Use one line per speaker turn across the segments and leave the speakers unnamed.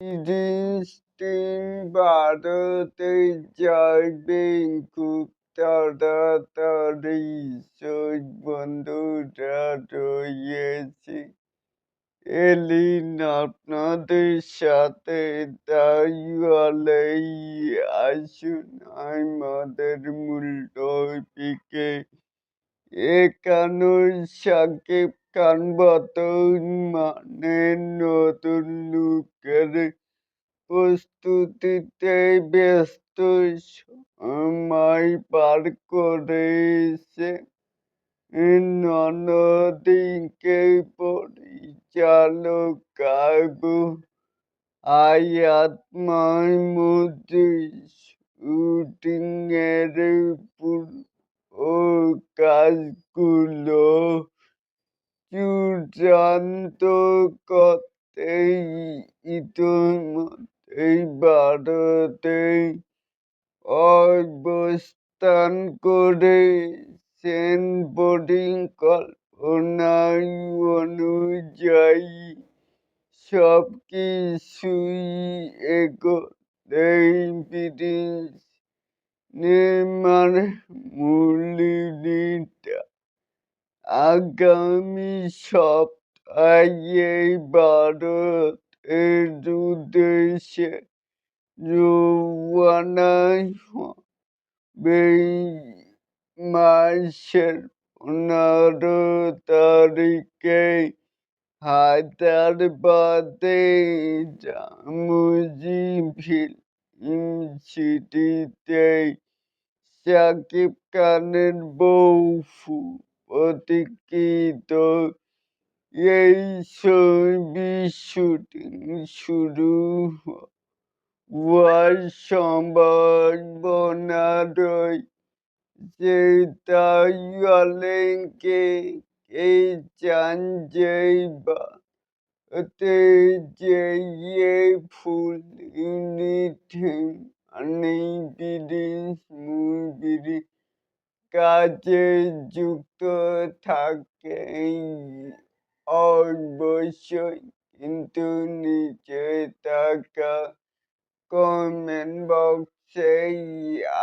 জিনিসটির ভারতে যাইবেন খুব তাড়াতাড়ি বন্ধুরা রয়েছে। এলিন, আপনাদের সাথে তাই বলেই আসুন। আমাদের মূল টপিকে এখানে সাকিব খান বর্তমানে নতুন লুকের প্রস্তুতিতে ব্যস্ত সময় পার করেছে। অন্যদিকে পরিচালক আবু হায়াত মাহমুদের শুটিং এর পুরো কাজগুলো চূড়ান্ত করতে ইতিমধ্যেই ভারতে অবস্থান করেছেন পরিকল্পনা অনুযায়ী সবকিছুই এগোলেই ব্রিটিশ নির্মাণ মূলনীতিটা আগামী সপ্তাহে ভারতের উদ্দেশ্যে মাসের পনেরো তারিখে হায়দ্রাবাদে রামোজি ফিল্ম সিটিতে শাকিব খানের বহু প্রতীক্ষিত এই ছবি শুটিং শুরু হওয়ার সম্ভাবনা রয়েছে তাই এই চান যে ভারতে যেয়ে ফুল ইউনিট মানে বিদেশ মুভির কাজে যুক্ত থাকে অবশ্যই, কিন্তু নিচে থাকা কমেন্ট বক্সে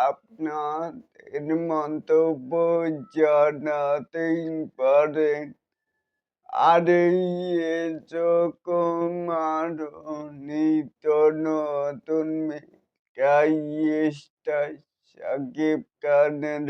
আপনাদের মন্তব্য জানাতেই পারেন আর এরকম আরও নতুন স্টার সাকিব খানের